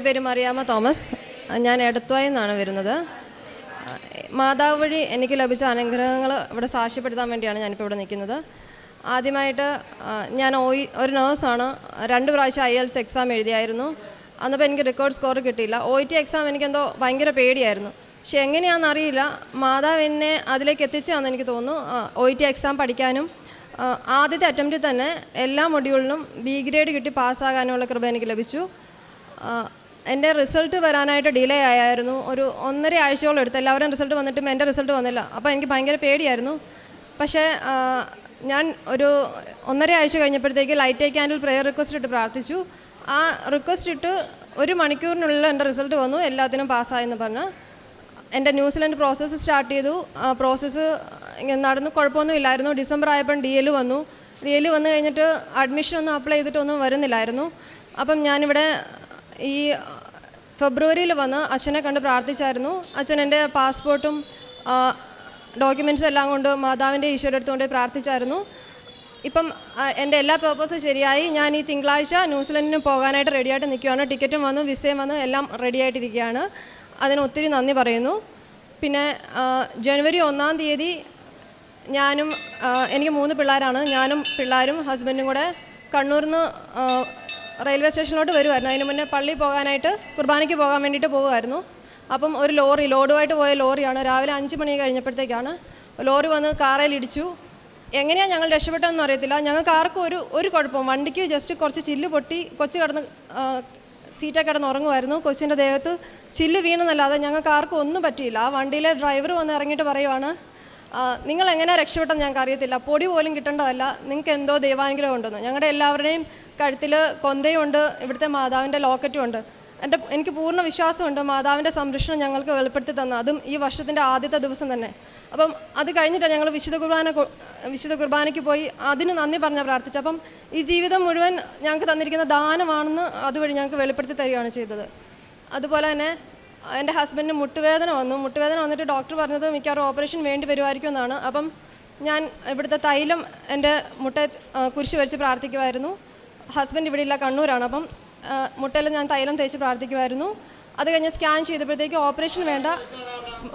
എന്റെ പേര് മറിയാമ്മ തോമസ്? ഞാൻ എടത്വായിൽ നിന്നാണ് വരുന്നത്. മാതാവ് വഴി എനിക്ക് ലഭിച്ച അനുഗ്രഹങ്ങൾ ഇവിടെ സാക്ഷ്യപ്പെടുത്താൻ വേണ്ടിയാണ് ഞാനിപ്പോൾ ഇവിടെ നിൽക്കുന്നത്. ആദ്യമായിട്ട് ഞാൻ ഓയി ഒരു നേഴ്സാണ്. രണ്ട് പ്രാവശ്യം ഐ എൽസ് എക്സാം എഴുതിയായിരുന്നു. അന്നപ്പോൾ എനിക്ക് റെക്കോർഡ് സ്കോർ കിട്ടിയില്ല. ഒ ടി എക്സാം എനിക്കെന്തോ ഭയങ്കര പേടിയായിരുന്നു. പക്ഷെ എങ്ങനെയാണെന്നറിയില്ല മാതാവ് എന്നെ അതിലേക്ക് എത്തിച്ചാന്ന് എനിക്ക് തോന്നുന്നു. ഒ ടി എക്സാം പഠിക്കാനും ആദ്യത്തെ അറ്റംപ്റ്റിൽ തന്നെ എല്ലാ മൊഡ്യൂളിനും ബി ഗ്രേഡ് കിട്ടി പാസ്സാകാനുള്ള കൃപ എനിക്ക് ലഭിച്ചു. എന്റെ റിസൾട്ട് വരാനായിട്ട് ഡിലേ ആയായിരുന്നു. ഒരു ഒന്നര ആഴ്ചയോളം എടുത്തു എല്ലാവരും റിസൾട്ട് വന്നിട്ടും എന്റെ റിസൾട്ട് വന്നില്ല. അപ്പോൾ എനിക്ക് ഭയങ്കര പേടിയായിരുന്നു. പക്ഷേ ഞാൻ ഒരു ഒന്നര ആഴ്ച കഴിഞ്ഞപ്പോഴത്തേക്ക് light a candle prayer request ഇട്ട് പ്രാർത്ഥിച്ചു. ആ റിക്വസ്റ്റ് ഇട്ട് ഒരു മണിക്കൂറിനുള്ളിൽ എന്റെ റിസൾട്ട് വന്നു. എല്ലാത്തിനും പാസ്സായെന്ന് പറഞ്ഞ് എന്റെ ന്യൂസിലൻഡ് പ്രോസസ്സ് സ്റ്റാർട്ട് ചെയ്തു. പ്രോസസ്സ് നടന്നു. കുഴപ്പമൊന്നും ഇല്ലായിരുന്നു. ഡിസംബർ ആയപ്പം ഡി എൽ വന്നു. ഡി എൽ വന്നു കഴിഞ്ഞിട്ട് അഡ്മിഷനൊന്നും അപ്ലൈ ചെയ്തിട്ടൊന്നും വരുന്നില്ലായിരുന്നു. അപ്പം ഞാനിവിടെ ഈ ഫെബ്രുവരിയിൽ വന്ന് അച്ഛനെ കണ്ട് പ്രാർത്ഥിച്ചായിരുന്നു. അച്ഛൻ എന്റെ പാസ്പോർട്ടും ഡോക്യുമെന്റ്സ് എല്ലാം കൊണ്ട് മാതാവിന്റെ ഈശോയുടെ അടുത്തുകൊണ്ട് പ്രാർത്ഥിച്ചായിരുന്നു. ഇപ്പം എന്റെ എല്ലാ പേർപ്പസും ശരിയായി. ഞാൻ ഈ തിങ്കളാഴ്ച ന്യൂസിലൻഡിന് പോകാനായിട്ട് റെഡിയായിട്ട് നിൽക്കുകയാണ് ടിക്കറ്റും വന്നു വിസയും വന്നു എല്ലാം റെഡിയായിട്ടിരിക്കുകയാണ് അതിന് ഒത്തിരി നന്ദി പറയുന്നു. പിന്നെ ജനുവരി ഒന്നാം തീയതി ഞാനും എനിക്ക് മൂന്ന് പിള്ളേരാണ്. ഞാനും പിള്ളേരും ഹസ്ബൻഡും കൂടെ കണ്ണൂരിൽ നിന്ന് റെയിൽവേ സ്റ്റേഷനിലോട്ട് വരുമായിരുന്നു അതിന് മുന്നേ പള്ളി പോകാനായിട്ട് കുർബാനയ്ക്ക് പോകാൻ വേണ്ടിയിട്ട് പോകുമായിരുന്നു അപ്പം ഒരു ലോറി ലോഡുമായിട്ട് പോയ ലോറിയാണ്. രാവിലെ അഞ്ച് മണി കഴിഞ്ഞപ്പോഴത്തേക്കാണ് ലോറി വന്ന് കാറയിലിടിച്ചു എങ്ങനെയാണ് ഞങ്ങൾ രക്ഷപ്പെട്ടതെന്ന് അറിയത്തില്ല. ഞങ്ങൾക്ക് ആർക്കും ഒരു ഒരു കുഴപ്പം വണ്ടിക്ക് ജസ്റ്റ് കുറച്ച് ചില്ല് പൊട്ടി കൊച്ചു കിടന്ന് സീറ്റൊക്കെ കിടന്ന് ഉറങ്ങുമായിരുന്നു കൊച്ചിന്റെ ദേഹത്ത് ചില്ല് വീണെന്നല്ലാതെ ഞങ്ങൾക്ക് ആർക്കും ഒന്നും പറ്റിയില്ല. ആ വണ്ടിയിലെ ഡ്രൈവർ വന്ന് ഇറങ്ങിയിട്ട് പറയുവാണ് നിങ്ങൾ എങ്ങനെ രക്ഷപ്പെട്ടെന്ന് ഞങ്ങൾക്ക് അറിയത്തില്ല പൊടി പോലും കിട്ടേണ്ടതല്ല. നിങ്ങൾക്ക് എന്തോ ദൈവാനുഗ്രഹം ഉണ്ടെന്ന് ഞങ്ങളുടെ എല്ലാവരുടെയും കഴുത്തിൽ കൊന്തയുണ്ട് ഇവിടുത്തെ മാതാവിന്റെ ലോക്കറ്റും ഉണ്ട്. എന്റെ എനിക്ക് പൂർണ വിശ്വാസമുണ്ട് മാതാവിന്റെ സംരക്ഷണം ഞങ്ങൾക്ക് വെളിപ്പെടുത്തി തന്നു. അതും ഈ വർഷത്തിന്റെ ആദ്യത്തെ ദിവസം തന്നെ. അപ്പം അത് കഴിഞ്ഞിട്ടാണ് ഞങ്ങൾ വിശുദ്ധ കുർബാന വിശുദ്ധ കുർബാനയ്ക്ക് പോയി അതിന് നന്ദി പറഞ്ഞ പ്രാർത്ഥിച്ചു. അപ്പം ഈ ജീവിതം മുഴുവൻ ഞങ്ങൾക്ക് തന്നിരിക്കുന്ന ദാനമാണെന്ന് അതുവഴി ഞങ്ങൾക്ക് വെളിപ്പെടുത്തി തരികയാണ് ചെയ്തത്. അതുപോലെ തന്നെ എന്റെ ഹസ്ബൻഡിന് മുട്ടുവേദന വന്നു. മുട്ടുവേദന വന്നിട്ട് ഡോക്ടർ പറഞ്ഞത് മിക്കവാറും ഓപ്പറേഷൻ വേണ്ടി വരുമായിരിക്കും എന്നാണ്. അപ്പം ഞാൻ ഇവിടുത്തെ തൈലം എന്റെ മുട്ട കുരിശ് വരച്ച് പ്രാർത്ഥിക്കുമായിരുന്നു ഹസ്ബൻഡ് ഇവിടെ ഇല്ല കണ്ണൂരാണ്. അപ്പം മുട്ടയിൽ ഞാൻ തൈലം തേച്ച് പ്രാർത്ഥിക്കുമായിരുന്നു. അത് കഴിഞ്ഞ് സ്കാൻ ചെയ്തപ്പോഴത്തേക്ക് ഓപ്പറേഷൻ വേണ്ട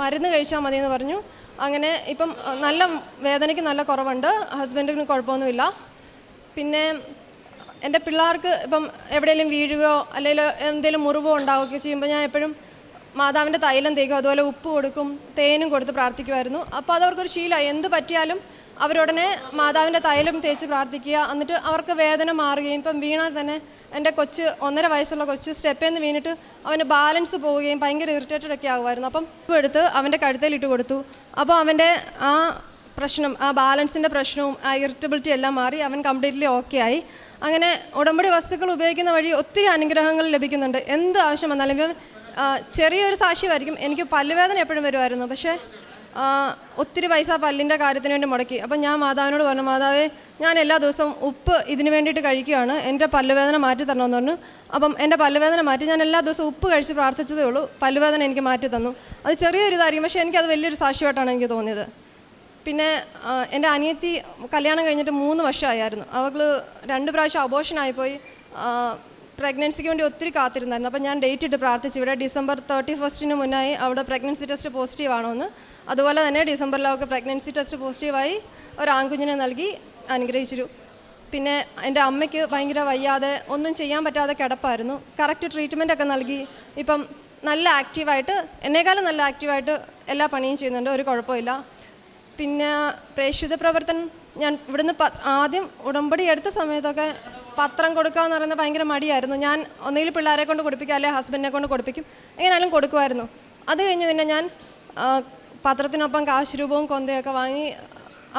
മരുന്ന് കഴിച്ചാൽ മതി എന്ന് പറഞ്ഞു. അങ്ങനെ ഇപ്പം നല്ല വേദനയ്ക്ക് നല്ല കുറവുണ്ട്. ഹസ്ബൻഡിന് കുഴപ്പമൊന്നുമില്ല. പിന്നെ എന്റെ പിള്ളേർക്ക് ഇപ്പം എവിടെയെങ്കിലും വീഴുകയോ അല്ലെങ്കിൽ എന്തെങ്കിലും മുറിവോ ഉണ്ടാവുകയോ ചെയ്യുമ്പോൾ ഞാൻ എപ്പോഴും മാതാവിന്റെ തൈലം തേക്കും അതുപോലെ ഉപ്പ് കൊടുക്കും തേനും കൊടുത്ത് പ്രാർത്ഥിക്കുമായിരുന്നു. അപ്പോൾ അതവർക്കൊരു ശീലമായി. എന്ത് പറ്റിയാലും അവരുടനെ മാതാവിന്റെ തൈലം തേച്ച് പ്രാർത്ഥിക്കുക. എന്നിട്ട് അവർക്ക് വേദന മാറുകയും ഇപ്പം വീണാൽ തന്നെ എന്റെ കൊച്ച് ഒന്നര വയസ്സുള്ള കൊച്ച് സ്റ്റെപ്പിൽ നിന്ന് വീണിട്ട് അവന് ബാലൻസ് പോവുകയും ഭയങ്കര ഇറിറ്റേറ്റഡ് ഒക്കെ ആകുമായിരുന്നു അപ്പം എടുത്ത് അവന്റെ കഴുത്തേലിട്ട് കൊടുത്തു. അപ്പോൾ അവന്റെ ആ പ്രശ്നം ആ ബാലൻസിന്റെ പ്രശ്നവും ആ ഇറിറ്റബിലിറ്റി എല്ലാം മാറി അവൻ കംപ്ലീറ്റ്ലി ഓക്കെ ആയി. അങ്ങനെ ഉടമ്പടി വസ്തുക്കൾ ഉപയോഗിക്കുന്ന വഴി ഒത്തിരി അനുഗ്രഹങ്ങൾ ലഭിക്കുന്നുണ്ട്. എന്ത് ആവശ്യം വന്നാലും ചെറിയൊരു സാക്ഷ്യമായിരിക്കും എനിക്ക് പല്ലുവേദന എപ്പോഴും വരുമായിരുന്നു. പക്ഷേ ഒത്തിരി പൈസ പല്ലിന്റെ കാര്യത്തിന് വേണ്ടി മുടക്കി. അപ്പം ഞാൻ മാതാവിനോട് പറഞ്ഞു മാതാവേ ഞാൻ എല്ലാ ദിവസവും ഉപ്പ് ഇതിന് വേണ്ടിയിട്ട് കഴിക്കുകയാണ്. എന്റെ പല്ലുവേദന മാറ്റി തരണമെന്ന് പറഞ്ഞു. അപ്പം എന്റെ പല്ലുവേദന മാറ്റി ഞാൻ എല്ലാ ദിവസവും ഉപ്പ് കഴിച്ച് പ്രാർത്ഥിച്ചതേ ഉള്ളൂ. പല്ലുവേദന എനിക്ക് മാറ്റി തന്നു. അത് ചെറിയൊരു ഇതായിരിക്കും. പക്ഷേ എനിക്കത് വലിയൊരു സാക്ഷ്യമായിട്ടാണ് എനിക്ക് തോന്നിയത്. പിന്നെ എന്റെ അനിയത്തി കല്യാണം കഴിഞ്ഞിട്ട് മൂന്ന് വർഷമായിരുന്നു. അവൾ രണ്ട് പ്രാവശ്യം അബോഷനായിപ്പോയി പ്രഗ്നൻസിക്ക് വേണ്ടി ഒത്തിരി കാത്തിരുന്നായിരുന്നു. അപ്പോൾ ഞാൻ ഡേറ്റ് ഇട്ട് പ്രാർത്ഥിച്ചു. ഇവിടെ ഡിസംബർ തേർട്ടി ഫസ്റ്റിന് മുന്നായി അവിടെ പ്രഗ്നൻസി ടെസ്റ്റ് പോസിറ്റീവ് ആണോ എന്ന് അതുപോലെ തന്നെ ഡിസംബറിൽ അവൾക്ക് പ്രഗ്നൻസി ടെസ്റ്റ് പോസിറ്റീവായി ഒരു ആൺകുഞ്ഞിനെ നൽകി അനുഗ്രഹിച്ചു പിന്നെ എന്റെ അമ്മയ്ക്ക് ഭയങ്കര വയ്യാതെ ഒന്നും ചെയ്യാൻ പറ്റാതെ കിടപ്പായിരുന്നു. കറക്റ്റ് ട്രീറ്റ്മെന്റ് ഒക്കെ നൽകി. ഇപ്പം നല്ല ആക്റ്റീവായിട്ട് എന്നേക്കാളും നല്ല ആക്റ്റീവായിട്ട് എല്ലാ പണിയും ചെയ്യുന്നുണ്ട്. ഒരു കുഴപ്പമില്ല. പിന്നെ പ്രേക്ഷിത പ്രവർത്തനം ഞാൻ ഇവിടുന്ന് ആദ്യം ഉടമ്പടി എടുത്ത സമയത്തൊക്കെ പത്രം കൊടുക്കുക എന്ന് പറയുന്നത് ഭയങ്കര മടിയായിരുന്നു. ഞാൻ ഒന്നുകിൽ പിള്ളേരെ കൊണ്ട് കൊടുപ്പിക്കും അല്ലെങ്കിൽ ഹസ്ബൻഡിനെ കൊണ്ട് കൊടുപ്പിക്കും. എങ്ങനെയാലും കൊടുക്കുമായിരുന്നു. അത് കഴിഞ്ഞ് പിന്നെ ഞാൻ പത്രത്തിനൊപ്പം കാശ് രൂപവും കൊന്തയൊക്കെ വാങ്ങി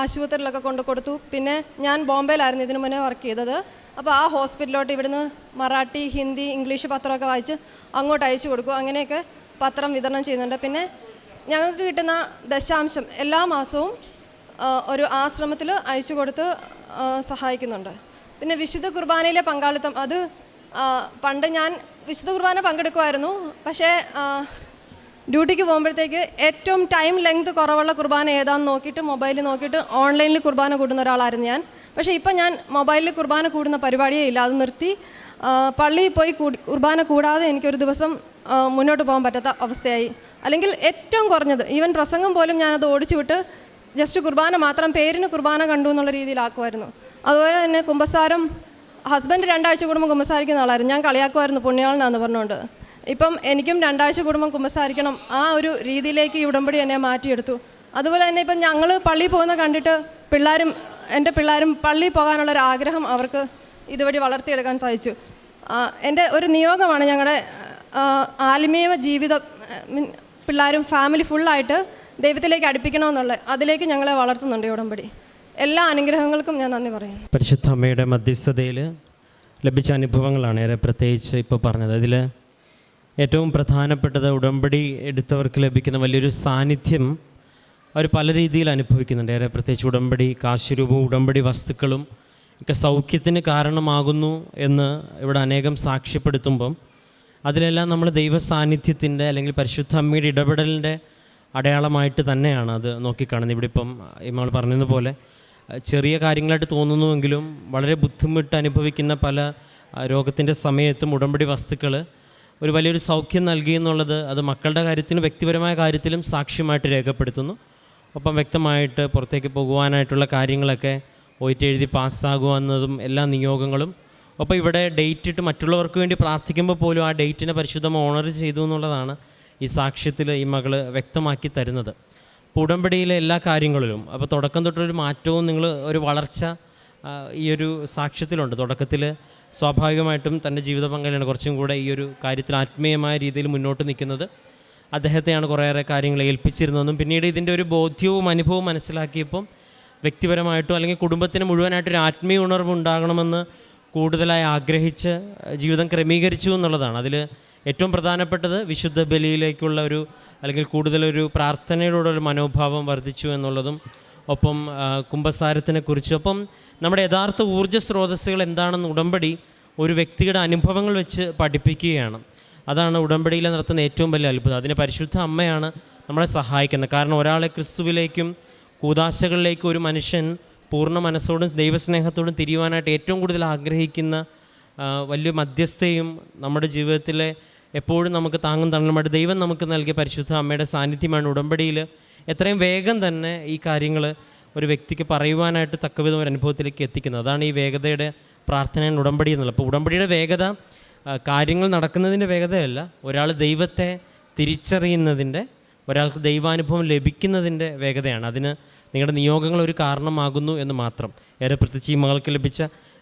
ആശുപത്രിയിലൊക്കെ കൊണ്ട് കൊടുത്തു. പിന്നെ ഞാൻ ബോംബെയിലായിരുന്നു ഇതിനു മുന്നേ വർക്ക് ചെയ്തത്. അപ്പോൾ ആ ഹോസ്പിറ്റലിലോട്ട് ഇവിടുന്ന് മറാഠി ഹിന്ദി ഇംഗ്ലീഷ് പത്രമൊക്കെ വായിച്ച് അങ്ങോട്ട് അയച്ചു കൊടുക്കും. അങ്ങനെയൊക്കെ പത്രം വിതരണം ചെയ്യുന്നുണ്ട്. പിന്നെ ഞങ്ങൾക്ക് കിട്ടുന്ന ദശാംശം എല്ലാ മാസവും ഒരു ആശ്രമത്തിൽ അയച്ചു കൊടുത്ത് സഹായിക്കുന്നുണ്ട്. പിന്നെ വിശുദ്ധ കുർബാനയിലെ പങ്കാളിത്തം അത് പണ്ട് ഞാൻ വിശുദ്ധ കുർബാന പങ്കെടുക്കുമായിരുന്നു. പക്ഷേ ഡ്യൂട്ടിക്ക് പോകുമ്പോഴത്തേക്ക് ഏറ്റവും ടൈം ലെങ്ത് കുറവുള്ള കുർബാന ഏതാണെന്ന് നോക്കിയിട്ട് മൊബൈലിൽ നോക്കിയിട്ട് ഓൺലൈനിൽ കുർബാന കൂടുന്ന ഒരാളായിരുന്നു ഞാൻ. പക്ഷേ ഇപ്പം ഞാൻ മൊബൈലിൽ കുർബാന കൂടുന്ന പരിപാടിയേ ഇല്ല. അത് നിർത്തി പള്ളിയിൽ പോയി കുർബാന കൂടാതെ എനിക്കൊരു ദിവസം മുന്നോട്ട് പോകാൻ പറ്റാത്ത അവസ്ഥയായി. അല്ലെങ്കിൽ ഏറ്റവും കുറഞ്ഞത് ഈവൻ പ്രസംഗം പോലും ഞാനത് ഓടിച്ചു വിട്ട് ജസ്റ്റ് കുർബാന മാത്രം പേരിന് കുർബാന കണ്ടു എന്നുള്ള രീതിയിലാക്കുമായിരുന്നു. അതുപോലെ തന്നെ കുമ്പസാരം ഹസ്ബൻഡ് രണ്ടാഴ്ച കൂടുമ്പോൾ കുമ്പസാരിക്കുന്ന ആളായിരുന്നു. ഞാൻ കളിയാക്കുമായിരുന്നു പുണ്യാളനാന്ന് പറഞ്ഞുകൊണ്ട്. ഇപ്പം എനിക്കും രണ്ടാഴ്ച കൂടുമ്പോൾ കുമ്പസാരിക്കണം. ആ ഒരു രീതിയിലേക്ക് ഈ ഉടമ്പടി എന്നെ മാറ്റിയെടുത്തു. അതുപോലെ തന്നെ ഇപ്പം ഞങ്ങൾ പള്ളി പോകുന്ന കണ്ടിട്ട് പിള്ളേരും എന്റെ പിള്ളേരും പള്ളി പോകാനുള്ളൊരു ആഗ്രഹം അവർക്ക് ഇതുവഴി വളർത്തിയെടുക്കാൻ സാധിച്ചു. എന്റെ ഒരു നിയോഗമാണ് ഞങ്ങളുടെ ആത്മീയ ജീവിതം പിള്ളേരും ഫാമിലി ഫുള്ളായിട്ട് ദൈവത്തിലേക്ക് അടുപ്പിക്കണമെന്നുള്ളത് അതിലേക്ക് ഞങ്ങളെ വളർത്തുന്നുണ്ട് ഉടമ്പടി. എല്ലാ അനുഗ്രഹങ്ങൾക്കും ഞാൻ നന്ദി പറയുന്നു. പരിശുദ്ധ അമ്മയുടെ മധ്യസ്ഥതയിൽ ലഭിച്ച അനുഭവങ്ങളാണ് ഏറെ പ്രത്യേകിച്ച് ഇപ്പോൾ പറഞ്ഞത്. അതിൽ ഏറ്റവും പ്രധാനപ്പെട്ടത് ഉടമ്പടി എടുത്തവർക്ക് ലഭിക്കുന്ന വലിയൊരു സാന്നിധ്യം അവർ പല രീതിയിൽ അനുഭവിക്കുന്നുണ്ട്. ഏറെ പ്രത്യേകിച്ച് ഉടമ്പടി കാശുരൂപവും ഉടമ്പടി വസ്തുക്കളും ഒക്കെ സൗഖ്യത്തിന് കാരണമാകുന്നു എന്ന് ഇവിടെ അനേകം സാക്ഷ്യപ്പെടുത്തുമ്പം അതിലെല്ലാം നമ്മൾ ദൈവ സാന്നിധ്യത്തിന്റെ അല്ലെങ്കിൽ പരിശുദ്ധ അമ്മയുടെ ഇടപെടലിന്റെ അടയാളമായിട്ട് തന്നെയാണ് അത് നോക്കിക്കാണുന്നത്. ഇവിടെ ഇപ്പം നമ്മൾ പറഞ്ഞതുപോലെ പോലെ ചെറിയ കാര്യങ്ങളായിട്ട് തോന്നുന്നുവെങ്കിലും വളരെ ബുദ്ധിമുട്ട് അനുഭവിക്കുന്ന പല രോഗത്തിന്റെ സമയത്തും ഉടമ്പടി വസ്തുക്കൾ ഒരു വലിയൊരു സൗഖ്യം നൽകി എന്നുള്ളത് അത് മക്കളുടെ കാര്യത്തിനും വ്യക്തിപരമായ കാര്യത്തിലും സാക്ഷ്യമായിട്ട് രേഖപ്പെടുത്തുന്നു. ഒപ്പം വ്യക്തമായിട്ട് പുറത്തേക്ക് പോകുവാനായിട്ടുള്ള കാര്യങ്ങളൊക്കെ ഒയിറ്റ് എഴുതി പാസ്സാകുമെന്നതും എല്ലാ നിയോഗങ്ങളും. ഒപ്പം ഇവിടെ ഡേറ്റ് ഇട്ട് മറ്റുള്ളവർക്ക് വേണ്ടി പ്രാർത്ഥിക്കുമ്പോൾ പോലും ആ ഡേറ്റിനെ പരിശുദ്ധം ഓണർ ചെയ്തു എന്നുള്ളതാണ് ഈ സാക്ഷ്യത്തിൽ ഈ മകൾ വ്യക്തമാക്കി തരുന്നത്. അപ്പോൾ ഉടമ്പടിയിലെ എല്ലാ കാര്യങ്ങളിലും അപ്പോൾ തുടക്കം തൊട്ടൊരു മാറ്റവും നിങ്ങൾ ഒരു വളർച്ച ഈ ഒരു സാക്ഷ്യത്തിലുണ്ട്. തുടക്കത്തിൽ സ്വാഭാവികമായിട്ടും തന്റെ ജീവിത പങ്കാളിയാണ് കുറച്ചും കൂടെ ഈ ഒരു കാര്യത്തിൽ ആത്മീയമായ രീതിയിൽ മുന്നോട്ട് നിൽക്കുന്നത്. അദ്ദേഹത്തെയാണ് കുറേയേറെ കാര്യങ്ങൾ ഏൽപ്പിച്ചിരുന്നതെന്നും പിന്നീട് ഇതിന്റെ ഒരു ബോധ്യവും അനുഭവവും മനസ്സിലാക്കിയപ്പം വ്യക്തിപരമായിട്ടോ അല്ലെങ്കിൽ കുടുംബത്തിന് മുഴുവനായിട്ടൊരു ആത്മീയ ഉണർവ് ഉണ്ടാകണമെന്ന് കൂടുതലായി ആഗ്രഹിച്ച് ജീവിതം ക്രമീകരിച്ചു എന്നുള്ളതാണ്. അതിൽ ഏറ്റവും പ്രധാനപ്പെട്ടത് വിശുദ്ധ ബലിയിലേക്കുള്ള ഒരു അല്ലെങ്കിൽ കൂടുതലൊരു പ്രാർത്ഥനയോടുള്ള ഒരു മനോഭാവം വർദ്ധിച്ചു എന്നുള്ളതും ഒപ്പം കുംഭസാരത്തിനെക്കുറിച്ച് കുംഭസാരത്തിനെ കുറിച്ച്. ഒപ്പം നമ്മുടെ യഥാർത്ഥ ഊർജ സ്രോതസ്സുകൾ എന്താണെന്ന് ഉടമ്പടി ഒരു വ്യക്തിയുടെ അനുഭവങ്ങൾ വെച്ച് പഠിപ്പിക്കുകയാണ്. അതാണ് ഉടമ്പടിയിൽ നടത്തുന്ന ഏറ്റവും വലിയ അത്ഭുതം. അതിന് പരിശുദ്ധ അമ്മയാണ് നമ്മളെ സഹായിക്കുന്നത്. കാരണം ഒരാളെ ക്രിസ്തുവിലേക്കും കൂതാശകളിലേക്കും ഒരു മനുഷ്യൻ പൂർണ മനസ്സോടും ദൈവസ്നേഹത്തോടും തിരിയുവാനായിട്ട് ഏറ്റവും കൂടുതൽ ആഗ്രഹിക്കുന്ന വലിയ മധ്യസ്ഥയും നമ്മുടെ ജീവിതത്തിലെ എപ്പോഴും നമുക്ക് താങ്ങും തണലുമായിട്ട് ദൈവം നമുക്ക് നൽകിയ പരിശുദ്ധ അമ്മയുടെ സാന്നിധ്യമാണ്. ഉടമ്പടിയിൽ എത്രയും വേഗം തന്നെ ഈ കാര്യങ്ങൾ ഒരു വ്യക്തിക്ക് പറയുവാനായിട്ട് തക്കവിധം ഒരു അനുഭവത്തിലേക്ക് എത്തിക്കുന്നത്. അതാണ് ഈ വേഗതയുടെ പ്രാർത്ഥന ഉടമ്പടി എന്നുള്ളത്. അപ്പോൾ ഉടമ്പടിയുടെ വേഗത കാര്യങ്ങൾ നടക്കുന്നതിന്റെ വേഗതയല്ല. ഒരാൾ ദൈവത്തെ തിരിച്ചറിയുന്നതിന്റെ ഒരാൾക്ക് ദൈവാനുഭവം ലഭിക്കുന്നതിന്റെ വേഗതയാണ്. അതിന് നിങ്ങളുടെ നിയോഗങ്ങൾ ഒരു കാരണമാകുന്നു എന്ന് മാത്രം. ഏറെ പ്രത്യേകിച്ച് ഈ മകൾക്ക് ലഭിച്ച